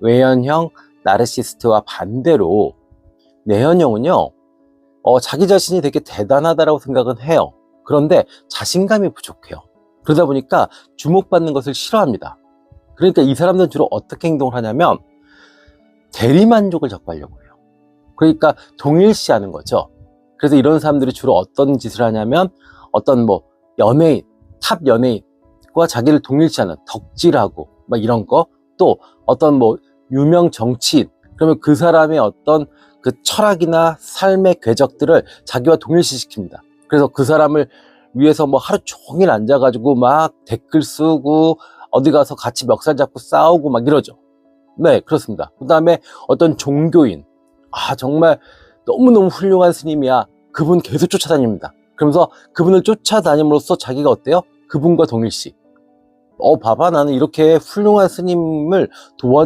외연형 나르시스트와 반대로 내연형은요, 어, 자기 자신이 되게 대단하다라고 생각은 해요. 그런데 자신감이 부족해요. 그러다 보니까 주목받는 것을 싫어합니다. 그러니까 이 사람들은 주로 어떻게 행동을 하냐면 대리만족을 하려고 해요. 그러니까 동일시하는 거죠. 그래서 이런 사람들이 주로 어떤 짓을 하냐면 어떤 뭐 연예인, 탑 연예인과 자기를 동일시하는 덕질하고 막 이런 거 또 어떤 뭐 유명 정치인 그러면 그 사람의 어떤 그 철학이나 삶의 궤적들을 자기와 동일시시킵니다. 그래서 그 사람을 위해서 뭐 하루 종일 앉아가지고 막 댓글 쓰고 어디 가서 같이 멱살 잡고 싸우고 막 이러죠. 네, 그렇습니다. 그 다음에 어떤 종교인. 아, 정말 너무너무 훌륭한 스님이야. 그분 계속 쫓아다닙니다. 그러면서 그분을 쫓아다님으로써 자기가 어때요? 그분과 동일시. 어, 봐봐. 나는 이렇게 훌륭한 스님을 도와드릴